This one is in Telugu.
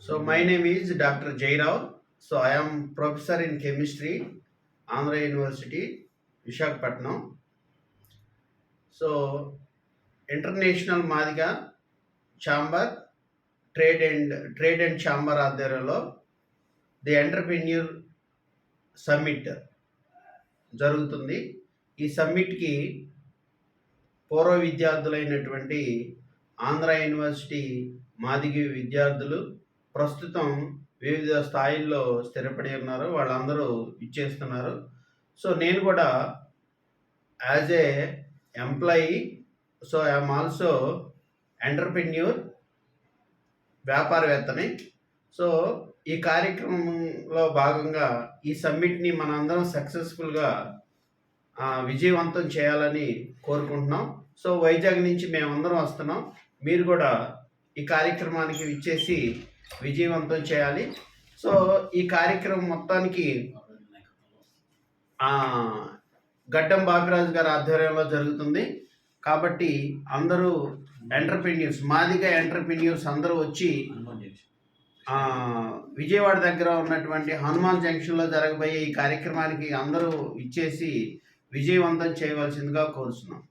So my name is Dr. Jairao. So I am professor in chemistry, Andhra University, Visakhapatnam. So international Madiga chamber trade and trade and chamber ఆధ్వర్యంలో ది ఎంటర్ప్రెన్యూర్ సమ్మిట్ జరుగుతుంది ఈ సమ్మిట్కి పూర్వ విద్యార్థులైనటువంటి ఆంధ్ర యూనివర్సిటీ మాదిగి విద్యార్థులు ప్రస్తుతం వివిధ స్థాయిల్లో స్థిరపడి ఉన్నారు. వాళ్ళందరూ ఇచ్చేస్తున్నారు. సో నేను కూడా as a employee so I'm also entrepreneur వ్యాపారవేత్తని. So ఈ కార్యక్రమంలో భాగంగా ఈ సమ్మిట్ని మనందరం సక్సెస్ఫుల్గా విజయవంతం చేయాలని కోరుకుంటున్నాం. సో వైజాగ్ నుంచి మేమందరం వస్తున్నాం. మీరు కూడా ఈ కార్యక్రమానికి విచ్చేసి విజయవంతం చేయాలి. సో ఈ కార్యక్రమం మొత్తానికి గడ్డం బాపిరాజు గారి ఆధ్వర్యంలో జరుగుతుంది. కాబట్టి అందరూ ఎంటర్ప్రెన్యూర్స్ మాదిగ ఎంటర్ప్రెన్యూర్స్ అందరూ వచ్చి విజయవాడ దగ్గర ఉన్నటువంటి హనుమాన్ జంక్షన్లో జరగబోయే ఈ కార్యక్రమానికి అందరూ ఇచ్చేసి విజయవంతం చేయవలసిందిగా కోరుతున్నాం